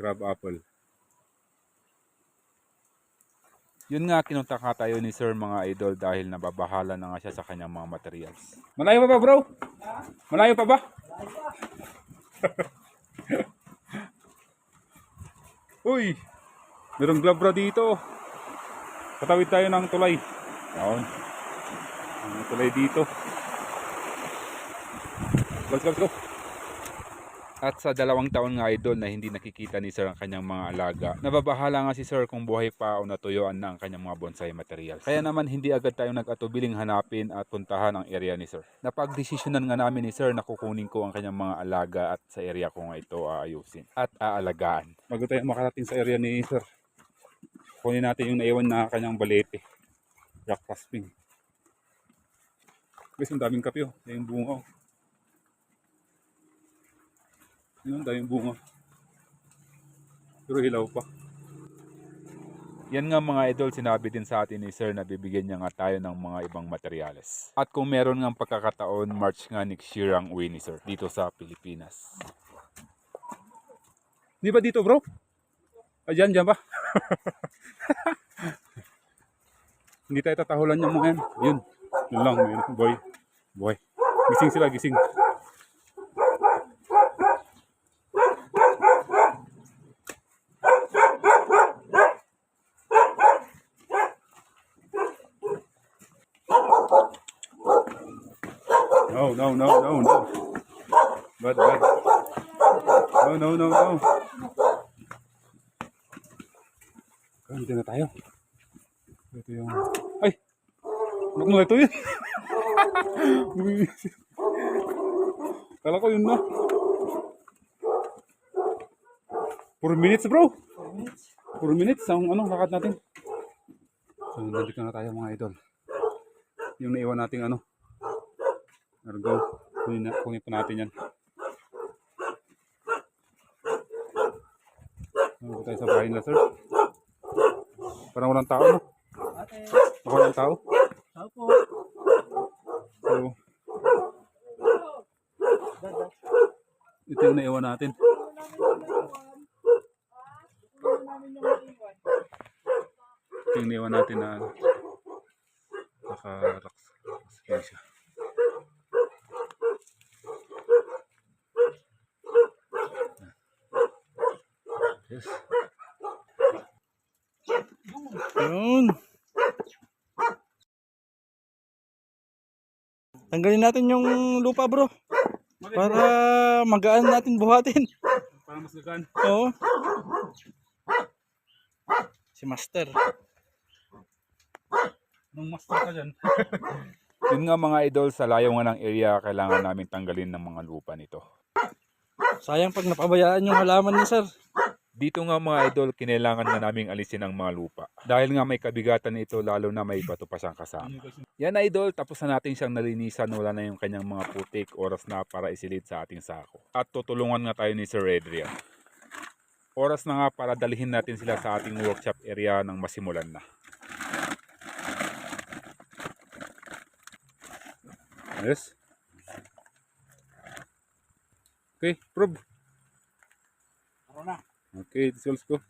crab apple. Yun nga, kinunta ka tayo ni Sir mga idol dahil nababahala na nga siya sa kanyang mga materials. Malayo pa ba bro? Malayo pa ba? Uy! Merong glove bro dito. Patawid tayo ng tulay. Yun. Ang tulay dito. Let's go, let's go. At sa dalawang taon nga idol na hindi nakikita ni Sir ang kanyang mga alaga, nababahala nga si Sir kung buhay pa o natuyuan na ang kanyang mga bonsai materials. Kaya naman hindi agad tayo nag-atubiling hanapin at puntahan ang area ni Sir. Napagdesisyonan nga namin ni Sir na kukunin ko ang kanyang mga alaga at sa area ko nga ito aayusin at aalagaan. Bago tayo makarating sa area ni Sir. Kunin natin yung naiwan na kanyang balete. Jack Pasping. Guys, ang daming kape oh. Yung bunga oh. Yun, daming bunga. Pero hilaw pa. Yan nga mga idol, sinabi din sa atin ni Sir na bibigyan niya nga tayo ng mga ibang materyales. At kung meron nga pagkakataon, March nga next year ang uwi ni Sir dito sa Pilipinas. Di ba dito bro? Ah, dyan, ba? Hindi tayo tatahulan yung mga yan. Yun. Yun lang, yun. boy. Boy. Gising sila, gising. No, no, no, no, no. Bad, bad. No, no, no, no. Ganito na tayo. Ito yung... Ay! Ano mo ito yun? Kala ko yun na. 4 minutes bro. 4 minutes ang ano, lakad natin. So, nandito na tayo mga idol. Yung naiwan nating ano. Argo. Kunin, na, kunin po natin yan. Ano tayo sa bahay nila, sir? Parang walang tao, no? Baka walang tao? Opo. So, ito yung naiwan natin. Ito yung naiwan natin na naka-relax. Relax siya. Yun. Tanggalin natin yung lupa bro. Para magaan natin buhatin. Para mas gagaan. Oo. Si Master. Nung master ka dyan. Yun nga mga idol, sa layo nga ng area, kailangan namin tanggalin ng mga lupa nito. Sayang pag napabayaan yung halaman ni sir. Dito nga mga idol, kinailangan nga naming alisin ang mga lupa. Dahil nga may kabigatan ito, lalo na may bato pa siyang kasama. Yan idol, tapos na natin siyang nalinisan, wala na yung kanyang mga putik, oras na para isilid sa ating sako. At tutulungan nga tayo ni Sir Adrian. Oras na nga para dalhin natin sila sa ating workshop area nang masimulan na. Yes. Okay, probe. Okay, let's go.